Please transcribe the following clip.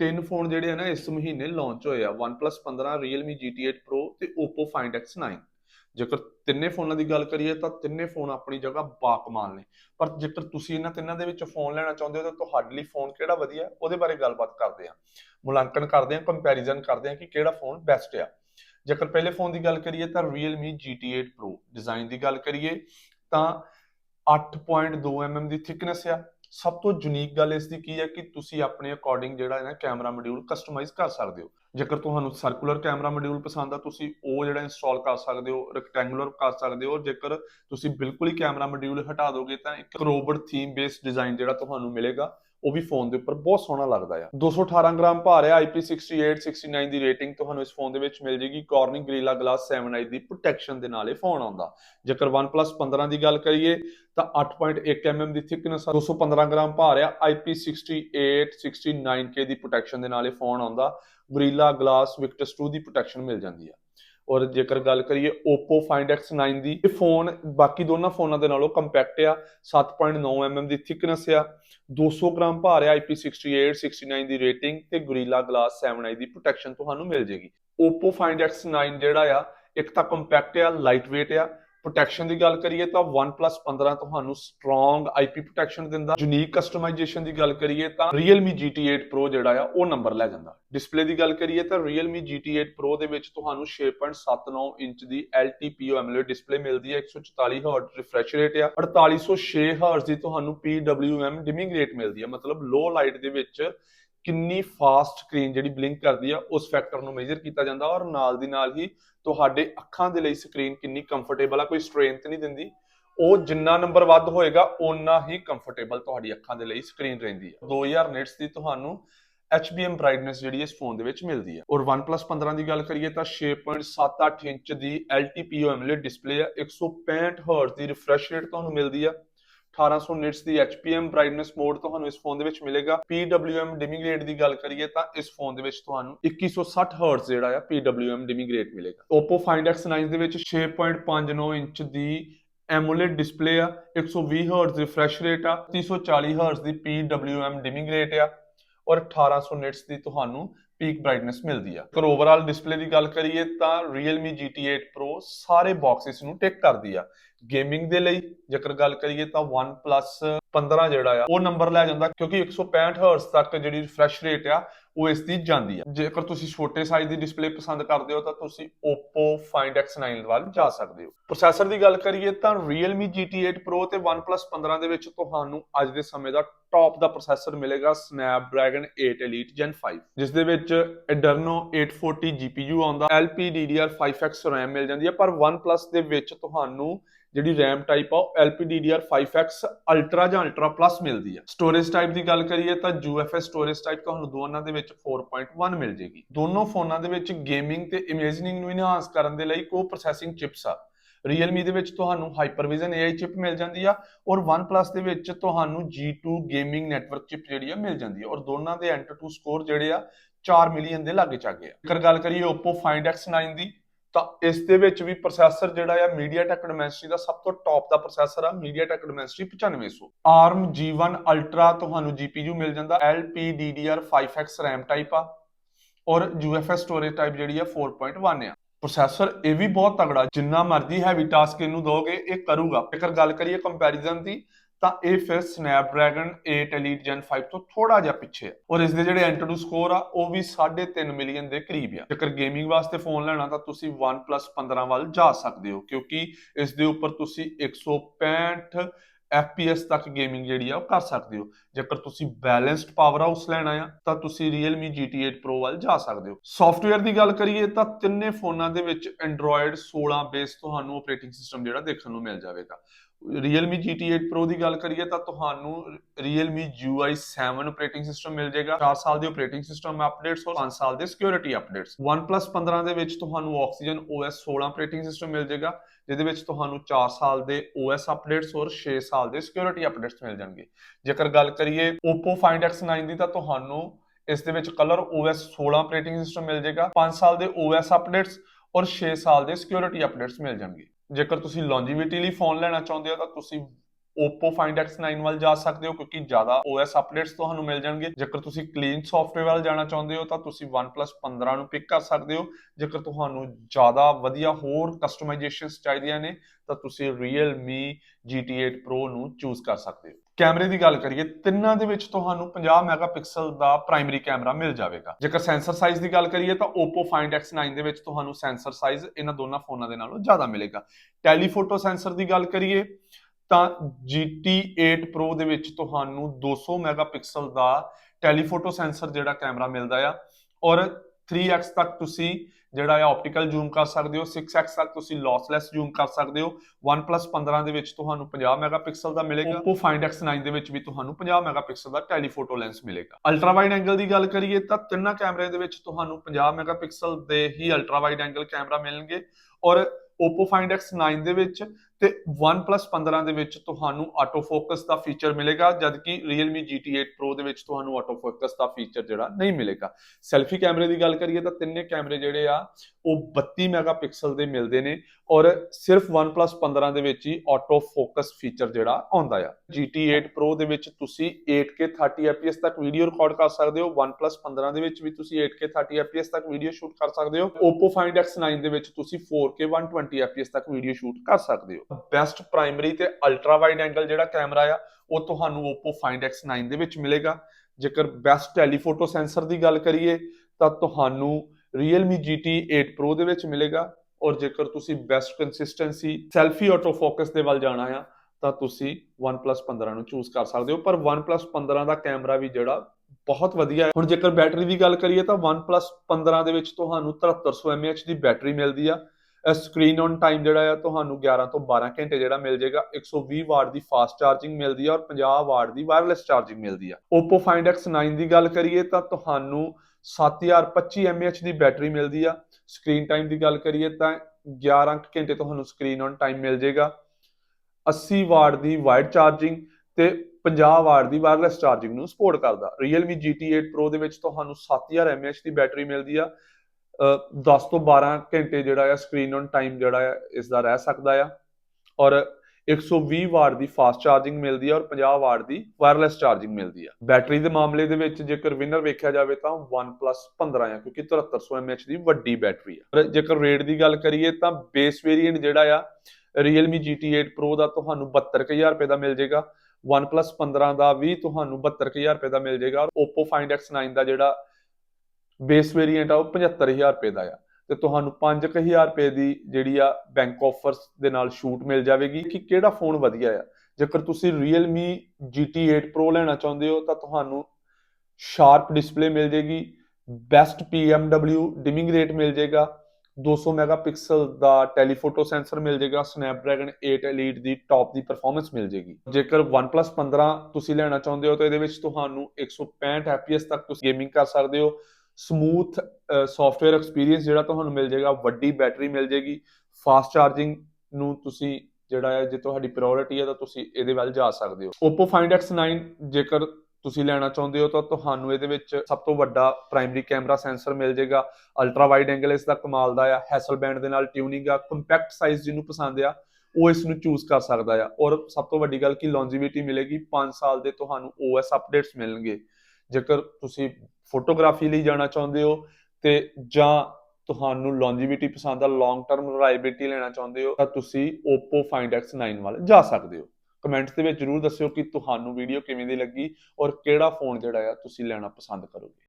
ਤਿੰਨ ਫੋਨ ਜਿਹੜੇ ਆ ਨਾ ਇਸ ਮਹੀਨੇ ਲਾਂਚ ਹੋਏ ਆ, OnePlus 15 Realme GT8 Pro ਤੇ Oppo Find X9 ਜੇਕਰ ਤਿੰਨੇ ਫੋਨਾਂ ਦੀ ਗੱਲ ਕਰੀਏ ਤਾਂ ਤਿੰਨੇ ਫੋਨ ਆਪਣੀ ਜਗ੍ਹਾ ਬਾਕਮਾਲ ਨੇ। ਪਰ ਜੇਕਰ ਤੁਸੀਂ ਇਹਨਾਂ ਤਿੰਨਾਂ ਦੇ ਵਿੱਚੋਂ ਫੋਨ ਲੈਣਾ ਚਾਹੁੰਦੇ ਹੋ ਤਾਂ ਤੁਹਾਡੇ ਲਈ ਫੋਨ ਕਿਹੜਾ ਵਧੀਆ, ਉਹਦੇ ਬਾਰੇ ਗੱਲਬਾਤ ਕਰਦੇ ਹਾਂ। ਮੁਲਾਂਕਣ ਕਰਦੇ ਹਾਂ ਕੰਪੈਰੀਜ਼ਨ ਕਰਦੇ ਹਾਂ ਕਿ ਕਿਹੜਾ ਫੋਨ ਬੈਸਟ ਆ। ਜੇਕਰ ਪਹਿਲੇ ਫੋਨ ਦੀ ਗੱਲ ਕਰੀਏ ਤਾਂ Realme GT8 Pro ਡਿਜ਼ਾਈਨ ਦੀ ਗੱਲ ਕਰੀਏ ਤਾਂ 8.2 mm ਦੀ ਥਿਕਨੈਸ ਆ ਸਭ ਤੋਂ ਯੂਨੀਕ ਗੱਲ ਇਸ ਦੀ ਕੀ ਹੈ ਕਿ ਤੁਸੀਂ ਆਪਣੇ ਅਕੋਰਡਿੰਗ ਜਿਹੜਾ ਹੈ ਨਾ ਕੈਮਰਾ ਮੋਡਿਊਲ ਕਸਟਮਾਈਜ਼ ਕਰ ਸਕਦੇ ਹੋ। ਜੇਕਰ ਤੁਹਾਨੂੰ ਸਰਕੂਲਰ ਕੈਮਰਾ ਮੋਡਿਊਲ ਪਸੰਦ ਆ, ਤੁਸੀਂ ਉਹ ਜਿਹੜਾ ਇੰਸਟਾਲ ਕਰ ਸਕਦੇ ਹੋ ਰੈਕਟੈਂਗੂਲਰ ਕਰ ਸਕਦੇ ਹੋ। ਜੇਕਰ ਤੁਸੀਂ ਬਿਲਕੁਲ ਹੀ ਕੈਮਰਾ ਮੋਡਿਊਲ ਹਟਾ ਦੋਗੇ ਤਾਂ ਇੱਕ ਰੋਬਟ ਥੀਮ ਬੇਸਡ ਡਿਜ਼ਾਈਨ ਜਿਹੜਾ ਤੁਹਾਨੂੰ ਮਿਲੇਗਾ। ਉਹ ਵੀ ਫੋਨ ਦੇ ਉੱਪਰ ਬਹੁਤ ਸੋਹਣਾ ਲੱਗਦਾ ਆ। 218 ਗ੍ਰਾਮ ਭਾਰ ਹੈ IP68 69 ਦੀ ਰੇਟਿੰਗ ਤੁਹਾਨੂੰ ਇਸ ਫੋਨ ਦੇ ਵਿੱਚ ਮਿਲ ਜੇਗੀ। ਕਾਰਨਿੰਗ ਗ੍ਰਿਲਾ ਗਲਾਸ 7i ਦੀ ਪ੍ਰੋਟੈਕਸ਼ਨ ਦੇ ਨਾਲ ਇਹ ਫੋਨ ਆਉਂਦਾ। ਜੇਕਰ OnePlus 15 ਦੀ ਗੱਲ ਕਰੀਏ, ਤਾਂ 8.1 mm ਦੀ ਥਿਕਨੈਸ 215 ਗ੍ਰਾਮ ਭਾਰ ਆ IP68 69K ਦੀ ਪ੍ਰੋਟੈਕਸ਼ਨ ਦੇ ਨਾਲ ਇਹ ਫੋਨ ਆਉਂਦਾ। ਗ੍ਰਿਲਾ ਗਲਾਸ ਵਿਕਟਸ 2 ਦੀ ਪ੍ਰੋਟੈਕਸ਼ਨ ਮਿਲ ਜਾਂਦੀ ਆ। ਔਰ ਜੇਕਰ ਗੱਲ ਕਰੀਏ Oppo Find X9 ਦੀ, ਇਹ ਫੋਨ ਬਾਕੀ ਦੋਨਾਂ ਫੋਨਾਂ ਦੇ ਨਾਲੋਂ ਕੰਪੈਕਟ ਆ 7.9 mm ਦੀ ਥਿਕਨੈਸ ਆ 200 ਗ੍ਰਾਮ ਭਾਰ ਹੈ IP68 69 ਦੀ ਰੇਟਿੰਗ ਤੇ Gorilla Glass 7i ਦੀ ਪ੍ਰੋਟੈਕਸ਼ਨ ਤੁਹਾਨੂੰ ਮਿਲ ਜੇਗੀ। Oppo Find X9 ਜਿਹੜਾ ਆ, ਇੱਕ ਤਾਂ ਕੰਪੈਕਟ ਆ ਲਾਈਟ weight ਆ ਪ੍ਰੋਟੈਕਸ਼ਨ ਦੀ ਗੱਲ ਕਰੀਏ ਤਾਂ OnePlus 15 ਤੁਹਾਨੂੰ ਸਟਰੋਂਗ IP ਪ੍ਰੋਟੈਕਸ਼ਨ ਦਿੰਦਾ। ਯੂਨੀਕ ਕਸਟਮਾਈਜੇਸ਼ਨ ਦੀ ਗੱਲ ਕਰੀਏ ਤਾਂ Realme GT8 Pro ਜਿਹੜਾ ਆ, ਉਹ ਨੰਬਰ ਲੈ ਜਾਂਦਾ। ਡਿਸਪਲੇ ਦੀ ਗੱਲ ਕਰੀਏ ਤਾਂ Realme GT8 Pro ਦੇ ਵਿੱਚ ਤੁਹਾਨੂੰ 6.79 ਇੰਚ ਦੀ LTPO AMOLED ਡਿਸਪਲੇ ਮਿਲਦੀ ਹੈ 144 ਹਰਟਜ਼ ਰਿਫਰੈਸ਼ ਰੇਟ ਆ। 4806 ਹਰਟਜ਼ ਦੀ ਤੁਹਾਨੂੰ PWM ਡਿਮਿੰਗ ਰੇਟ ਮਿਲਦੀ ਹੈ ਮਤਲਬ ਲੋ ਲਾਈਟ ਦੇ ਵਿੱਚ ਕਿੰਨੀ ਫਾਸਟ ਸਕਰੀਨ ਜਿਹੜੀ ਬਲਿੰਕ ਕਰਦੀ ਆ, ਉਸ ਫੈਕਟਰ ਨੂੰ ਮੇਜ਼ਰ ਕੀਤਾ ਜਾਂਦਾ ਔਰ ਨਾਲ ਦੀ ਨਾਲ ਹੀ ਤੁਹਾਡੇ ਅੱਖਾਂ ਦੇ ਲਈ ਸਕਰੀਨ ਕਿੰਨੀ ਕੰਫਰਟੇਬਲ ਆ, ਕੋਈ ਸਟ੍ਰੇਨ ਤੇ ਨਹੀਂ ਦਿੰਦੀ। ਉਹ ਜਿੰਨਾ ਨੰਬਰ ਵੱਧ ਹੋਏਗਾ, ਓਨਾ ਹੀ ਕੰਫਰਟੇਬਲ ਤੁਹਾਡੀ ਅੱਖਾਂ ਦੇ ਲਈ ਸਕਰੀਨ ਰਹਿੰਦੀ ਹੈ 2000 ਨਿਟਸ ਦੀ ਤੁਹਾਨੂੰ HBM ਬ੍ਰਾਈਟਨੈਸ ਜਿਹੜੀ ਇਸ ਫੋਨ ਦੇ ਵਿੱਚ ਮਿਲਦੀ ਹੈ ਔਰ OnePlus 15 ਦੀ ਗੱਲ ਕਰੀਏ ਤਾਂ 6.78 ਇੰਚ ਦੀ LTPO AMOLED ਡਿਸਪਲੇ ਆ। 165 ਹਰਟਜ਼ ਦੀ ਰਿਫਰੈਸ਼ ਰੇਟ ਤੁਹਾਨੂੰ ਮਿਲਦੀ ਹੈ 1800 ਨਿਟਸ ਦੀ HPM ਬ੍ਰਾਈਟਨੈਸ ਮੋਡ ਤੁਹਾਨੂੰ ਇਸ ਫੋਨ ਦੇ ਵਿੱਚ ਮਿਲੇਗਾ। PWM ਡਿਮਿੰਗ ਰੇਟ ਦੀ ਗੱਲ ਕਰੀਏ ਤਾਂ ਇਸ ਫੋਨ ਦੇ ਵਿੱਚ ਤੁਹਾਨੂੰ 2160 ਹਰਟਜ਼ ਜਿਹੜਾ ਆ PWM ਡਿਮਿੰਗ ਰੇਟ ਮਿਲੇਗਾ। Oppo Find X9 ਦੇ ਵਿੱਚ 6.59 ਇੰਚ ਦੀ AMOLED ਡਿਸਪਲੇ ਆ 120 ਹਰਟਜ਼ ਰਿਫਰੈਸ਼ ਰੇਟ ਆ 340 ਹਰਟਜ਼ ਦੀ PWM ਡਿਮਿੰਗ ਰੇਟ ਆ ਔਰ 1800 ਨਿਟਸ ਦੀ ਤੁਹਾਨੂੰ ਪੀਕ ਬ੍ਰਾਈਟਨੈਸ ਮਿਲਦੀ ਆ। ਪਰ ਓਵਰਆਲ ਡਿਸਪਲੇ ਦੀ ਗੱਲ ਕਰੀਏ ਤਾਂ Realme GT8 Pro ਸਾਰੇ ਬਾਕਸਿਸ ਨੂੰ ਟਿਕ ਕਰਦੀ ਆ। ਗੇਮਿੰਗ ਦੇ ਲਈ ਜੇਕਰ ਗੱਲ ਕਰੀਏ ਤਾਂ OnePlus 15 ਜਿਹੜਾ ਆ, ਉਹ ਨੰਬਰ ਲੈ ਜਾਂਦਾ ਕਿਉਂਕਿ 165 ਹਰਟਜ਼ ਤੱਕ ਜਿਹੜੀ ਰਿਫਰੈਸ਼ ਰੇਟ ਆ ਉਹ ਦੀ ਜਾਂਦੀ ਆ। ਜੇਕਰ ਤੁਸੀਂ ਛੋਟੇ ਸਾਈਜ਼ ਦੀ ਡਿਸਪਲੇ ਪਸੰਦ ਕਰਦੇ ਹੋ ਤਾਂ ਤੁਸੀਂ Oppo Find X9 ਵੱਲ ਜਾ ਸਕਦੇ ਹੋ। ਪ੍ਰੋਸੈਸਰ ਦੀ ਗੱਲ ਕਰੀਏ ਤਾਂ Realme GT8 Pro ਤੇ OnePlus 15 ਦੇ ਵਿੱਚ ਤੁਹਾਨੂੰ ਅੱਜ ਦੇ ਸਮੇਂ ਦਾ ਟੌਪ ਦਾ ਪ੍ਰੋਸੈਸਰ ਮਿਲੇਗਾ Snapdragon 8 Elite Gen 5 ਜਿਸ ਦੇ ਵਿੱਚ Adreno 840 GPU ਆਉਂਦਾ LPDDR5X RAM ਮਿਲ ਜਾਂਦੀ ਹੈ ਪਰ OnePlus ਦੇ ਵਿੱਚ ਤੁਹਾਨੂੰ ਜਿਹੜੀ RAM ਟਾਈਪ ਆ, ਉਹ LPDDR5X ਅਲਟਰਾ ਜਾਂ ਅਲਟਰਾ ਪਲੱਸ ਮਿਲਦੀ ਹੈ ਸਟੋਰੇਜ ਟਾਈਪ ਦੀ ਗੱਲ ਕਰੀਏ ਤਾਂ UFS ਸਟੋਰੇਜ ਟਾਈਪ ਤੁਹਾਨੂੰ ਦੋਨਾਂ ਦੇ ਵਿੱਚ 4.1 ਮਿਲ ਜੇਗੀ। ਦੋਨੋਂ ਫੋਨਾਂ ਦੇ ਵਿੱਚ ਗੇਮਿੰਗ ਤੇ ਇਮੇਜਿਨਿੰਗ ਨੂੰ ਇਨਹਾਂਸ ਕਰਨ ਦੇ ਲਈ ਕੋ ਪ੍ਰੋਸੈਸਿੰਗ ਚਿਪਸ ਆ। Realme ਦੇ ਵਿੱਚ ਤੁਹਾਨੂੰ Hypervision AI ਚਿਪ ਮਿਲ ਜਾਂਦੀ ਆ ਔਰ OnePlus ਦੇ ਵਿੱਚ ਤੁਹਾਨੂੰ G2 ਗੇਮਿੰਗ ਨੈਟਵਰਕ ਚਿਪ ਜਿਹੜੀ ਆ ਮਿਲ ਜਾਂਦੀ ਆ। ਔਰ ਦੋਨਾਂ ਦੇ ਐਂਟਰ ਟੂ ਸਕੋਰ ਜਿਹੜੇ ਆ 4 ਮਿਲੀਅਨ ਦੇ ਲਾਗੇ ਚਾਗੇ ਆ। ਜੇਕਰ ਗੱਲ ਕਰੀਏ Oppo Find X9 ਦੀ ਤਾਂ ਇਸ ਦੇ ਵਿੱਚ ਵੀ ਪ੍ਰੋਸੈਸਰ ਜਿਹੜਾ ਆ MediaTek Dimensity ਦਾ ਸਭ ਤੋਂ ਟੌਪ ਦਾ ਪ੍ਰੋਸੈਸਰ ਆ MediaTek Dimensity 9500 ARM G1 Ultra ਤੁਹਾਨੂੰ GPU ਮਿਲ ਜਾਂਦਾ LPDDR5X RAM ਟਾਈਪ ਆ, ਔਰ UFS ਸਟੋਰੇਜ ਟਾਈਪ ਜਿਹੜੀ ਆ 4.1 ਆ। ਪ੍ਰੋਸੈਸਰ ਇਹ ਵੀ ਬਹੁਤ ਤਗੜਾ ਜਿੰਨਾ ਮਰਜ਼ੀ ਹੈਵੀ ਟਾਸਕ ਇਹਨੂੰ ਦੋਗੇ, ਇਹ ਕਰੂਗਾ। ਜੇਕਰ ਗੱਲ ਕਰੀਏ ਕੰਪੈਰੀਜ਼ਨ ਦੀ ਤਾਂ ਇਹ ਫਿਰ Snapdragon 8 Elite Gen 5 ਤੋਂ ਥੋੜਾ ਜਿਹਾ ਪਿੱਛੇ ਆ। ਔਰ ਇਸ ਦੇ ਜਿਹੜੇ Antutu ਸਕੋਰ ਆ, ਉਹ ਵੀ 3.5 ਮਿਲੀਅਨ ਦੇ ਕਰੀਬ ਆ। ਜੇਕਰ ਗੇਮਿੰਗ ਵਾਸਤੇ ਫੋਨ ਲੈਣਾ, ਤਾਂ ਤੁਸੀਂ OnePlus 15 ਵੱਲ ਜਾ ਸਕਦੇ ਹੋ, ਕਿਉਂਕਿ ਇਸ ਦੇ ਉੱਪਰ ਤੁਸੀਂ 165 FPS ਤੱਕ ਗੇਮਿੰਗ ਜਿਹੜੀ ਆ, ਉਹ ਕਰ ਸਕਦੇ ਹੋ। ਜੇਕਰ ਤੁਸੀਂ ਬੈਲੈਂਸਡ ਪਾਵਰ ਹਾਊਸ ਲੈਣਾ ਆ, ਤਾਂ ਤੁਸੀਂ Realme GT8 Pro ਵੱਲ ਜਾ ਸਕਦੇ ਹੋ। ਸੌਫਟਵੇਅਰ ਦੀ ਗੱਲ ਕਰੀਏ, ਤਾਂ ਤਿੰਨੇ ਫੋਨਾਂ ਦੇ ਵਿੱਚ Android 16 ਬੇਸ ਤੁਹਾਨੂੰ ਆਪਰੇਟਿੰਗ ਸਿਸਟਮ ਜਿਹੜਾ ਦੇਖਣ ਨੂੰ ਮਿਲ ਜਾਵੇਗਾ। Realme GT8 Pro ਦੀ ਗੱਲ ਕਰੀਏ ਤਾਂ ਤੁਹਾਨੂੰ Realme UI 7 ਆਪਰੇਟਿੰਗ ਸਿਸਟਮ ਮਿਲ ਜਾਏਗਾ। 4 ਸਾਲ ਦੇ ਆਪਰੇਟਿੰਗ ਸਿਸਟਮ ਅਪਡੇਟਸ ਔਰ 5 ਸਾਲ ਦੇ ਸਿਕਿਉਰਿਟੀ ਅਪਡੇਟਸ OnePlus 15 ਦੇ ਵਿੱਚ ਤੁਹਾਨੂੰ Oxygen OS 16 ਆਪਰੇਟਿੰਗ ਸਿਸਟਮ ਮਿਲ ਜਾਏਗਾ, ਜਿਹਦੇ ਵਿੱਚ ਤੁਹਾਨੂੰ 4 ਸਾਲ ਦੇ OS ਅਪਡੇਟਸ ਔਰ 6 ਸਾਲ ਦੇ ਸਿਕਿਉਰਿਟੀ ਅਪਡੇਟਸ ਮਿਲ ਜਾਣਗੇ। ਜੇਕਰ ਗੱਲ ਕਰੀਏ Oppo Find X9 ਦੀ ਤਾਂ ਤੁਹਾਨੂੰ ਇਸ ਦੇ ਵਿੱਚ ਕਲਰ OS 16 ਆਪਰੇਟਿੰਗ ਸਿਸਟਮ ਮਿਲ ਜਾਏਗਾ 5 ਸਾਲ ਦੇ OS ਅਪਡੇਟਸ ਔਰ 6 ਸਾਲ ਦੇ ਸਿਕਿਉਰਿਟੀ ਅਪਡੇਟਸ ਮਿਲ ਜਾਣਗੇ। ਜੇਕਰ ਤੁਸੀਂ ਲੌਂਜੀਵਿਟੀ ਲਈ ਫੋਨ ਲੈਣਾ ਚਾਹੁੰਦੇ ਹੋ ਤਾਂ ਤੁਸੀਂ Oppo Find X9 ਵੱਲ ਜਾ ਸਕਦੇ ਹੋ, ਕਿਉਂਕਿ ਜ਼ਿਆਦਾ OS ਅਪਡੇਟਸ ਤੁਹਾਨੂੰ ਮਿਲ ਜਾਣਗੇ। ਜੇਕਰ ਤੁਸੀਂ ਕਲੀਨ ਸੌਫਟਵੇਅਰ ਵੱਲ ਜਾਣਾ ਚਾਹੁੰਦੇ ਹੋ ਤਾਂ ਤੁਸੀਂ OnePlus 15 ਨੂੰ ਪਿਕ ਕਰ ਸਕਦੇ ਹੋ। ਜੇਕਰ ਤੁਹਾਨੂੰ ਜ਼ਿਆਦਾ ਵਧੀਆ ਹੋਰ ਕਸਟਮਾਈਜੇਸ਼ਨਸ ਚਾਹੀਦੀਆਂ ਨੇ ਤਾਂ ਤੁਸੀਂ Realme GT8 Pro ਨੂੰ ਚੂਜ਼ ਕਰ ਸਕਦੇ ਹੋ। ਕੈਮਰੇ ਦੀ ਗੱਲ ਕਰੀਏ, ਤਿੰਨਾਂ ਦੇ ਵਿੱਚ ਤੁਹਾਨੂੰ 50 ਮੈਗਾਪਿਕਸਲ ਦਾ ਪ੍ਰਾਇਮਰੀ ਕੈਮਰਾ ਮਿਲ ਜਾਵੇਗਾ। ਜੇਕਰ ਸੈਂਸਰ ਸਾਈਜ਼ ਦੀ ਗੱਲ ਕਰੀਏ ਤਾਂ Oppo Find X9 ਦੇ ਵਿੱਚ ਤੁਹਾਨੂੰ ਸੈਂਸਰ ਸਾਈਜ਼ ਇਹਨਾਂ ਦੋਨਾਂ ਫੋਨਾਂ ਦੇ ਨਾਲੋਂ ਜ਼ਿਆਦਾ ਮਿਲੇਗਾ। ਟੈਲੀਫੋਟੋ ਸੈਂਸਰ ਦੀ ਗੱਲ ਕਰੀਏ ਤਾਂ GT8 Pro ਦੇ ਵਿੱਚ ਤੁਹਾਨੂੰ 200 ਮੈਗਾਪਿਕਸਲ ਦਾ ਟੈਲੀਫੋਟੋ ਸੈਂਸਰ ਜਿਹੜਾ ਕੈਮਰਾ ਮਿਲਦਾ ਆ ਔਰ 3x ਤੱਕ ਤੁਸੀਂ ਜਿਹੜਾ ਹੈ ਆਪਟੀਕਲ ਜ਼ੂਮ ਕਰ ਸਕਦੇ ਹੋ 6x ਤੱਕ ਤੁਸੀਂ ਲਾਸਲੈਸ ਜ਼ੂਮ ਕਰ ਸਕਦੇ ਹੋ, OnePlus 15 ਦੇ ਵਿੱਚ ਤੁਹਾਨੂੰ 50 ਮੈਗਾਪਿਕਸਲ ਦਾ ਮਿਲੇਗਾ, Oppo Find X9 ਦੇ ਵਿੱਚ ਵੀ ਤੁਹਾਨੂੰ 50 ਮੈਗਾਪਿਕਸਲ ਦਾ ਟੈਲੀਫੋਟੋ ਲੈਂਸ ਮਿਲੇਗਾ। ਅਲਟਰਾ ਵਾਈਡ ਐਂਗਲ ਦੀ ਗੱਲ ਕਰੀਏ ਤਾਂ ਤਿੰਨਾਂ ਕੈਮਰਿਆਂ ਦੇ ਵਿੱਚ ਤੁਹਾਨੂੰ 50 ਮੈਗਾਪਿਕਸਲ ਦੇ ਹੀ ਅਲਟਰਾ ਵਾਈਡ ਐਂਗਲ ਕੈਮਰਾ ਮਿਲਣਗੇ ਔਰ Oppo Find X9 ਦੇ ਵਿੱਚ ਤੇ OnePlus 15 ਦੇ ਵਿੱਚ ਤੁਹਾਨੂੰ ਆਟੋ ਫੋਕਸ ਦਾ ਫੀਚਰ ਮਿਲੇਗਾ, ਜਦਕਿ Realme GT8 Pro ਦੇ ਵਿੱਚ ਤੁਹਾਨੂੰ ਆਟੋ ਫੋਕਸ ਦਾ ਫੀਚਰ ਜਿਹੜਾ ਨਹੀਂ ਮਿਲੇਗਾ। ਸੈਲਫੀ ਕੈਮਰੇ ਦੀ ਗੱਲ ਕਰੀਏ ਤਾਂ ਤਿੰਨੇ ਕੈਮਰੇ ਜਿਹੜੇ ਆ, ਉਹ 32 ਮੈਗਾਪਿਕਸਲ ਦੇ ਮਿਲਦੇ ਨੇ। ਔਰ ਸਿਰਫ OnePlus 15 ਦੇ ਵਿੱਚ ਹੀ ਆਟੋ ਫੋਕਸ ਫੀਚਰ ਜਿਹੜਾ ਆਉਂਦਾ ਆ। GT8 Pro ਦੇ ਵਿੱਚ ਤੁਸੀਂ 8K 30 fps ਤੱਕ ਵੀਡੀਓ ਰਿਕਾਰਡ ਕਰ ਸਕਦੇ ਹੋ। OnePlus 15 ਦੇ ਵਿੱਚ ਵੀ ਤੁਸੀਂ 8K 30 fps ਤੱਕ ਵੀਡੀਓ ਸ਼ੂਟ ਕਰ ਸਕਦੇ ਹੋ। Oppo Find X9 ਦੇ ਵਿੱਚ ਤੁਸੀਂ 4K 120 fps ਤੱਕ ਵੀਡੀਓ ਸ਼ੂਟ ਕਰ ਸਕਦੇ ਹੋ। ਬੈਸਟ ਪ੍ਰਾਇਮਰੀ ਤੇ ਅਲਟਰਾ ਵਾਈਡ ਐਂਗਲ ਜਿਹੜਾ ਕੈਮਰਾ ਆ, ਉਹ ਤੁਹਾਨੂੰ Oppo Find X9 ਦੇ ਵਿੱਚ ਮਿਲੇਗਾ। ਜੇਕਰ ਬੈਸਟ ਟੈਲੀਫੋਟੋ ਸੈਂਸਰ ਦੀ ਗੱਲ ਕਰੀਏ, ਤਾਂ ਤੁਹਾਨੂੰ Realme GT8 Pro ਦੇ ਵਿੱਚ ਮਿਲੇਗਾ। ਔਰ ਜੇਕਰ ਤੁਸੀਂ best consistency selfie auto focus ਦੇ ਵੱਲ ਜਾਣਾ ਆ, ਤਾਂ ਤੁਸੀਂ OnePlus 15 ਨੂੰ ਚੂਜ਼ ਕਰ ਸਕਦੇ ਹੋ। ਪਰ OnePlus 15 ਦਾ ਕੈਮਰਾ ਵੀ ਜਿਹੜਾ ਬਹੁਤ ਵਧੀਆ ਹੈ। ਹੁਣ ਜੇਕਰ ਬੈਟਰੀ ਦੀ ਗੱਲ ਕਰੀਏ ਤਾਂ OnePlus 15 ਦੇ ਵਿੱਚ ਤੁਹਾਨੂੰ 7300 mAh ਦੀ ਬੈਟਰੀ ਮਿਲਦੀ ਆ। ਸਕਰੀਨ ਔਨ ਟਾਈਮ ਜਿਹੜਾ ਆ, ਤੁਹਾਨੂੰ 11 ਤੋਂ 12 ਘੰਟੇ ਜਿਹੜਾ ਮਿਲ ਜਾਏਗਾ। 120 ਵਾਟ ਦੀ ਫਾਸਟ ਚਾਰਜਿੰਗ ਮਿਲਦੀ ਆ ਔਰ 50 ਵਾਟ ਦੀ ਵਾਇਰਲੈਸ ਚਾਰਜਿੰਗ ਮਿਲਦੀ ਆ। Oppo Find X9 ਦੀ ਗੱਲ ਕਰੀਏ ਤਾਂ ਤੁਹਾਨੂੰ 7025 mAh ਦੀ ਬੈਟਰੀ ਮਿਲਦੀ ਆ। ਸਕਰੀਨ ਟਾਈਮ ਦੀ ਗੱਲ ਕਰੀਏ ਤਾਂ 11 ਘੰਟੇ ਤੁਹਾਨੂੰ ਸਕਰੀਨ ਔਨ ਟਾਈਮ ਮਿਲ ਜਾਏਗਾ 80 ਵਾਟ ਦੀ ਵਾਈਡ ਚਾਰਜਿੰਗ ਤੇ 50 ਵਾਟ ਦੀ ਵਾਇਰਲੈਸ ਚਾਰਜਿੰਗ ਨੂੰ ਸਪੋਰਟ ਕਰਦਾ। Realme GT8 Pro ਦੇ ਵਿੱਚ ਤੁਹਾਨੂੰ 7000 mAh ਦੀ ਬੈਟਰੀ ਮਿਲਦੀ ਆ। 10 ਤੋਂ 12 ਘੰਟੇ ਜਿਹੜਾ ਆ ਸਕਰੀਨ ਔਨ ਟਾਈਮ ਜਿਹੜਾ ਆ, ਇਸ ਦਾ ਰਹਿ ਸਕਦਾ ਆ। ਔਰ 120 ਵਾਟ ਦੀ ਫਾਸਟ ਚਾਰਜਿੰਗ ਮਿਲਦੀ ਹੈ ਔਰ 50 ਵਾਟ ਦੀ ਵਾਇਰਲੈਸ ਚਾਰਜਿੰਗ ਮਿਲਦੀ ਆ। ਬੈਟਰੀ ਦੇ ਮਾਮਲੇ ਦੇ ਵਿੱਚ ਜੇਕਰ ਵਿਨਰ ਵੇਖਿਆ ਜਾਵੇ ਤਾਂ OnePlus 15 ਆ, ਕਿਉਂਕਿ 7300 mAh ਦੀ ਵੱਡੀ ਬੈਟਰੀ ਆ। ਜੇਕਰ ਰੇਟ ਦੀ ਗੱਲ ਕਰੀਏ ਤਾਂ ਬੇਸ ਵੇਰੀਐਂਟ ਜਿਹੜਾ ਆ, Realme GT8 Pro ਦਾ ਤੁਹਾਨੂੰ 72000 ਰੁਪਏ ਦਾ ਮਿਲ ਜਾਏਗਾ OnePlus 15 ਦਾ ਵੀ ਤੁਹਾਨੂੰ 72000 ਰੁਪਏ ਦਾ ਮਿਲ ਜਾਏਗਾ ਔਰ Oppo Find X9 ਦਾ ਜਿਹੜਾ ਬੇਸ ਵੇਰੀਐਂਟ ਆ, ਉਹ 75000 ਰੁਪਏ ਦਾ ਆ। ਤੇ ਤੁਹਾਨੂੰ 5000 ਰੁਪਏ ਦੀ ਜਿਹੜੀ ਆ ਬੈਂਕ ਆਫਰਸ ਦੇ ਨਾਲ ਛੂਟ ਮਿਲ ਜਾਵੇਗੀ। ਕਿ ਕਿਹੜਾ ਫੋਨ ਵਧੀਆ ਆ? ਜੇਕਰ ਤੁਸੀਂ Realme GT8 Pro ਲੈਣਾ ਚਾਹੁੰਦੇ ਹੋ, ਤਾਂ ਤੁਹਾਨੂੰ ਸ਼ਾਰਪ ਡਿਸਪਲੇ ਮਿਲ ਜੇਗੀ ਬੈਸਟ PMW ਡਿਮਿੰਗ ਰੇਟ ਮਿਲ ਜਾਏਗਾ 200 ਮੈਗਾਪਿਕਸਲ ਦਾ ਟੈਲੀਫੋਟੋ ਸੈਂਸਰ ਮਿਲ ਜਾਏਗਾ, Snapdragon 8 Elite ਦੀ ਟੌਪ ਦੀ ਪਰਫਾਰਮੈਂਸ ਮਿਲ ਜਾਏਗੀ। ਜੇਕਰ OnePlus 15 ਤੁਸੀਂ ਲੈਣਾ ਚਾਹੁੰਦੇ ਹੋ, ਤਾਂ ਇਹਦੇ ਵਿੱਚ ਤੁਹਾਨੂੰ 165 fps ਤੱਕ ਤੁਸੀਂ ਗੇਮਿੰਗ ਕਰ ਸਕਦੇ ਹੋ। ਸਮੂਥ ਸੌਫਟਵੇਅਰ ਐਕਸਪੀਰੀਅੰਸ ਜਿਹੜਾ ਤੁਹਾਨੂੰ ਮਿਲ ਜਾਏਗਾ, ਵੱਡੀ ਬੈਟਰੀ ਮਿਲ ਜਾਏਗੀ ਫਾਸਟ ਚਾਰਜਿੰਗ ਨੂੰ ਤੁਸੀਂ ਜਿਹੜਾ ਹੈ, ਜੇ ਤੁਹਾਡੀ ਪ੍ਰਾਇੋਰਟੀ ਹੈ ਤਾਂ ਤੁਸੀਂ ਇਹਦੇ ਵੱਲ ਜਾ ਸਕਦੇ ਹੋ। Oppo Find X9 ਜੇਕਰ ਤੁਸੀਂ ਲੈਣਾ ਚਾਹੁੰਦੇ ਹੋ ਤਾਂ ਤੁਹਾਨੂੰ ਇਹਦੇ ਵਿੱਚ ਸਭ ਤੋਂ ਵੱਡਾ ਪ੍ਰਾਇਮਰੀ ਕੈਮਰਾ ਸੈਂਸਰ ਮਿਲ ਜਾਏਗਾ। ਅਲਟਰਾ ਵਾਈਡ ਐਂਗਲ ਇਸ ਦਾ ਕਮਾਲ ਦਾ ਆ। ਹੈਸਲ ਬੈਂਡ ਦੇ ਨਾਲ ਟਿਊਨਿੰਗ ਆ। ਕੰਪੈਕਟ ਸਾਈਜ਼ ਜਿਹਨੂੰ ਪਸੰਦ ਆ, ਉਹ ਇਸ ਨੂੰ ਚੂਜ਼ ਕਰ ਸਕਦਾ ਆ। ਔਰ ਸਭ ਤੋਂ ਵੱਡੀ ਗੱਲ ਕਿ ਲੌਂਜੀਵਿਟੀ ਮਿਲੇਗੀ। 5 ਸਾਲ ਦੇ ਤੁਹਾਨੂੰ OS ਅਪਡੇਟਸ ਮਿਲਣਗੇ। ਜੇਕਰ ਤੁਸੀਂ ਫੋਟੋਗ੍ਰਾਫੀ ਲਈ ਜਾਣਾ ਚਾਹੁੰਦੇ ਹੋ ਤੇ ਜਾਂ ਤੁਹਾਨੂੰ ਲੌਂਜੀਵਿਟੀ ਪਸੰਦ ਆ ਲੌਂਗ ਟਰਮ ਰਿਲਾਇਬਿਲਿਟੀ ਲੈਣਾ ਚਾਹੁੰਦੇ ਹੋ, ਤਾਂ ਤੁਸੀਂ Oppo Find X9 ਵੱਲ ਜਾ ਸਕਦੇ ਹੋ। ਕਮੈਂਟਸ ਦੇ ਵਿੱਚ ਜਰੂਰ ਦੱਸਿਓ ਕਿ ਤੁਹਾਨੂੰ ਵੀਡੀਓ ਕਿਵੇਂ ਦੀ ਲੱਗੀ ਔਰ ਕਿਹੜਾ ਫੋਨ ਜਿਹੜਾ ਆ ਤੁਸੀਂ ਲੈਣਾ ਪਸੰਦ ਕਰੋਗੇ।